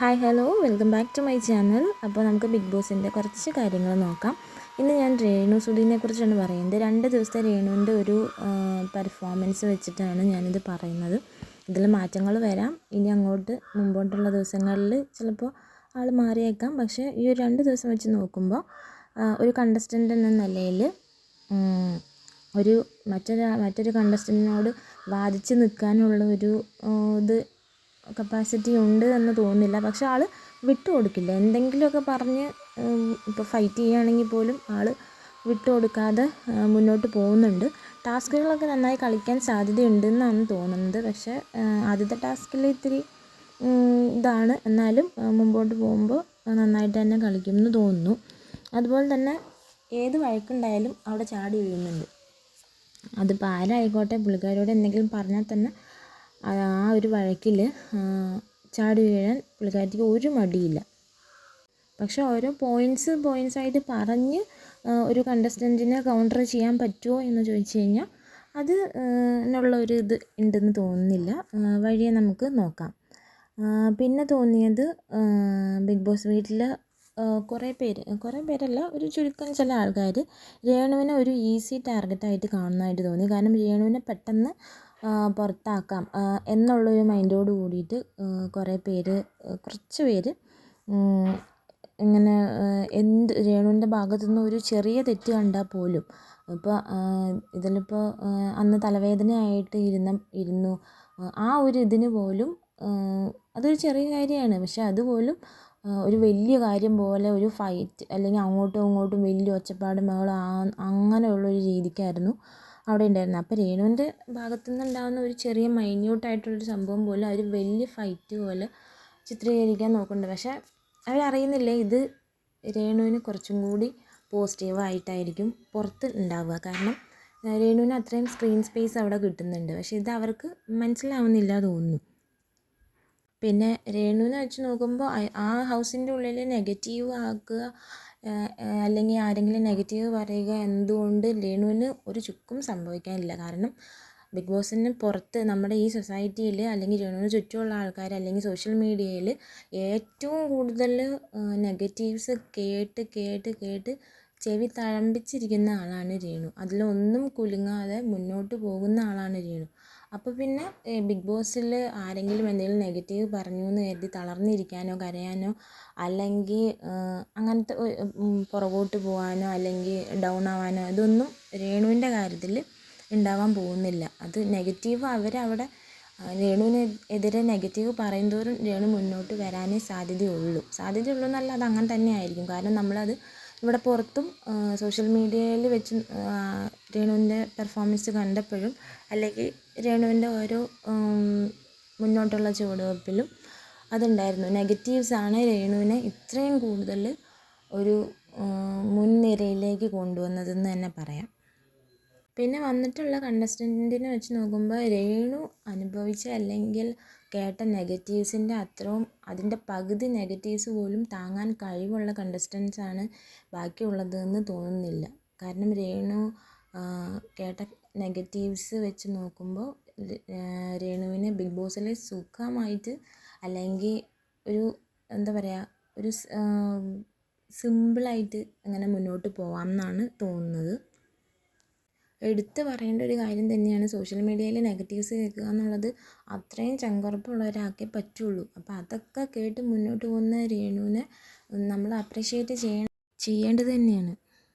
Hi hello welcome back to my channel അപ്പോൾ നമുക്ക് big ബോസിന്റെ കുറച്ച് കാര്യങ്ങൾ നോക്കാം. ഇന്ന് ഞാൻ രേണു സുധീനെ കുറിച്ചാണ് പറയുന്നത്. രണ്ട് ദിവസത്തെ രേണുവിന്റെ ഒരു പെർഫോമൻസ് വെച്ചിട്ടാണ് ഞാനിത് പറയുന്നത്. ഇതിൽ മാറ്റങ്ങൾ വരാം. ഇനി അങ്ങോട്ട് മുമ്പോട്ടുള്ള ദിവസങ്ങളിൽ ചിലപ്പോൾ ആൾ മാറിയേക്കാം. പക്ഷേ ഈ ഒരു രണ്ട് ദിവസം വെച്ച് നോക്കുമ്പോൾ ഒരു കണ്ടസ്റ്റന്റ് എന്ന നിലയിൽ ഒരു മറ്റൊരാ മറ്റൊരു കണ്ടസ്റ്റന്റിനോട് വാദിച്ച് നിൽക്കാനുള്ള ഒരു ഇത് കപ്പാസിറ്റി ഉണ്ട് എന്ന് തോന്നുന്നില്ല. പക്ഷെ ആൾ വിട്ടു കൊടുക്കില്ല. എന്തെങ്കിലുമൊക്കെ പറഞ്ഞ് ഇപ്പോൾ ഫൈറ്റ് ചെയ്യുകയാണെങ്കിൽ പോലും ആൾ വിട്ടു കൊടുക്കാതെ മുന്നോട്ട് പോകുന്നുണ്ട്. ടാസ്കുകളൊക്കെ നന്നായി കളിക്കാൻ സാധ്യതയുണ്ടെന്നാണ് തോന്നുന്നത്. പക്ഷേ ആദ്യത്തെ ടാസ്കിൽ ഇത്തിരി ഇതാണ്. എന്നാലും മുമ്പോട്ട് പോകുമ്പോൾ നന്നായിട്ട് തന്നെ കളിക്കുമെന്ന് തോന്നുന്നു. അതുപോലെ തന്നെ ഏത് വഴക്കുണ്ടായാലും അവിടെ ചാടി വീഴുന്നുണ്ട് അതിപ്പോൾ ആരായിക്കോട്ടെ പുള്ളിക്കാരോട് എന്തെങ്കിലും പറഞ്ഞാൽ തന്നെ ആ ഒരു വഴക്കിൽ ചാടി വീഴാൻ പുള്ളിക്കാരിക്ക് ഒരു മടിയില്ല. പക്ഷെ ഓരോ പോയിന്റ്സ് പോയിന്റ്സ് ആയിട്ട് പറഞ്ഞ് ഒരു കണ്ടസ്റ്റന്റിനെ കൗണ്ടർ ചെയ്യാൻ പറ്റുമോ എന്ന് ചോദിച്ചു കഴിഞ്ഞാൽ അത് എന്നുള്ള ഒരു ഇത് ഉണ്ടെന്ന് തോന്നുന്നില്ല. വഴിയെ നമുക്ക് നോക്കാം. പിന്നെ തോന്നിയത് ബിഗ് ബോസ് വീട്ടിൽ കുറേ പേര് കുറേ പേരല്ല ഒരു ചുരുക്കം ചില ആൾക്കാർ രേണുവിനെ ഒരു ഈസി ടാർഗറ്റായിട്ട് കാണുന്നതായിട്ട് തോന്നി. കാരണം രേണുവിനെ പെട്ടെന്ന് പുറത്താക്കാം. എന്നുള്ളൊരു മൈൻഡോട് കൂടിയിട്ട് കുറേ പേര് കുറച്ച് പേര് ഇങ്ങനെ എന്ത് രേണുവിന്റെ ഭാഗത്തു നിന്ന് ഒരു ചെറിയ തെറ്റ് കണ്ടാൽ പോലും ഇപ്പോൾ ഇതിലിപ്പോൾ അന്ന് തലവേദനയായിട്ട് ഇരുന്ന ഇരുന്നു. ആ ഒരു ഇതിന് പോലും അതൊരു ചെറിയ കാര്യമാണ്. പക്ഷെ അതുപോലും ഒരു വലിയ കാര്യം പോലെ ഒരു ഫൈറ്റ് അല്ലെങ്കിൽ അങ്ങോട്ടും ഇങ്ങോട്ടും വലിയ ഒച്ചപ്പാടും ബഹളം അങ്ങനെയുള്ളൊരു രീതിക്കായിരുന്നു. അവിടെ ഉണ്ടായിരുന്നത് അപ്പോൾ രേണുവിന്റെ ഭാഗത്തു നിന്നുണ്ടാകുന്ന ഒരു ചെറിയ മൈന്യൂട്ടായിട്ടുള്ളൊരു സംഭവം പോലും അവർ വലിയ ഫൈറ്റ് പോലെ ചിത്രീകരിക്കാൻ നോക്കുന്നുണ്ട്. പക്ഷേ അവരറിയുന്നില്ല ഇത് രേണുവിന് കുറച്ചും കൂടി പോസിറ്റീവായിട്ടായിരിക്കും പുറത്ത് ഉണ്ടാവുക. കാരണം രേണുവിന് അത്രയും സ്ക്രീൻ സ്പേസ് അവിടെ കിട്ടുന്നുണ്ട്. പക്ഷേ ഇത് അവർക്ക് മനസ്സിലാവുന്നില്ല തോന്നുന്നു. പിന്നെ രേണുവിനെ വെച്ച് നോക്കുമ്പോൾ ആ ഹൗസിന്റെ ഉള്ളിൽ നെഗറ്റീവ് ആക്കുക അല്ലെങ്കിൽ ആരെങ്കിലും നെഗറ്റീവ് പറയുക എന്തുകൊണ്ട് ലേണുവിന് ഒരു ചുക്കും സംഭവിക്കാനില്ല. കാരണം ബിഗ് ബോസിന് പുറത്ത് നമ്മുടെ ഈ സൊസൈറ്റിയിൽ അല്ലെങ്കിൽ രേണുവിന് ചുറ്റുമുള്ള ആൾക്കാർ അല്ലെങ്കിൽ സോഷ്യൽ മീഡിയയിൽ ഏറ്റവും കൂടുതൽ നെഗറ്റീവ്സ് കേട്ട് കേട്ട് കേട്ട് ചെവി തഴമ്പിച്ചിരിക്കുന്ന ആളാണ് രേണു. അതിലൊന്നും കുലുങ്ങാതെ മുന്നോട്ട് പോകുന്ന ആളാണ് രേണു. അപ്പോൾ പിന്നെ ബിഗ് ബോസിൽ ആരെങ്കിലും എന്തെങ്കിലും നെഗറ്റീവ് പറഞ്ഞു എന്ന് കരുതി തളർന്നിരിക്കാനോ കരയാനോ അല്ലെങ്കിൽ അങ്ങനത്തെ പുറകോട്ട് പോകാനോ അല്ലെങ്കിൽ ഡൗൺ ആവാനോ ഇതൊന്നും രേണുവിന്റെ കാര്യത്തിൽ ഉണ്ടാവാൻ പോകുന്നില്ല. അത് നെഗറ്റീവ് അവരവിടെ രേണുവിന് എതിരെ നെഗറ്റീവ് പറയുന്തോറും രേണു മുന്നോട്ട് വരാനേ സാധ്യതയുള്ളൂ. സാധ്യതയുള്ളൂ എന്നല്ല അത് അങ്ങനെ തന്നെ ആയിരിക്കും. കാരണം നമ്മളത് ഇവിടെ പുറത്തും സോഷ്യൽ മീഡിയയിൽ വെച്ച് രേണുവിന്റെ പെർഫോമൻസ് കണ്ടപ്പോഴും അല്ലെങ്കിൽ രേണുവിന്റെ ഓരോ മുന്നോട്ടുള്ള ചുവടുവെപ്പിലും അതുണ്ടായിരുന്നു. നെഗറ്റീവ്സാണ് രേണുവിനെ ഇത്രയും കൂടുതൽ ഒരു മുൻനിരയിലേക്ക് കൊണ്ടുവന്നതെന്ന് തന്നെ പറയാം. പിന്നെ വന്നിട്ടുള്ള കണ്ടസ്റ്റന്റിനെ വെച്ച് നോക്കുമ്പോൾ രേണു അനുഭവിച്ച അല്ലെങ്കിൽ കേട്ട നെഗറ്റീവ്സിന്റെ അത്രയും അതിന്റെ പകുതി നെഗറ്റീവ്സ് പോലും താങ്ങാൻ കഴിവുള്ള കണ്ടസ്റ്റൻസാണ് ബാക്കിയുള്ളതെന്ന് തോന്നുന്നില്ല. കാരണം രേണു കേട്ട നെഗറ്റീവ്സ് വെച്ച് നോക്കുമ്പോൾ രേണുവിനെ ബിഗ് ബോസിലെ സുഖമായിട്ട് അല്ലെങ്കിൽ ഒരു എന്താ പറയുക ഒരു സിമ്പിളായിട്ട് അങ്ങനെ മുന്നോട്ട് പോവാം എന്നാണ് തോന്നുന്നത്. എടുത്ത് പറയേണ്ട ഒരു കാര്യം തന്നെയാണ് സോഷ്യൽ മീഡിയയിൽ നെഗറ്റീവ്സ് കേൾക്കുക എന്നുള്ളത് അത്രയും ചങ്കുറപ്പുള്ളവരാക്കേ പറ്റുള്ളൂ. അപ്പോൾ അതൊക്കെ കേട്ട് മുന്നോട്ട് പോകുന്ന രേണുവിനെ നമ്മൾ അപ്രിഷ്യേറ്റ് ചെയ്യണം ചെയ്യേണ്ടത് തന്നെയാണ്.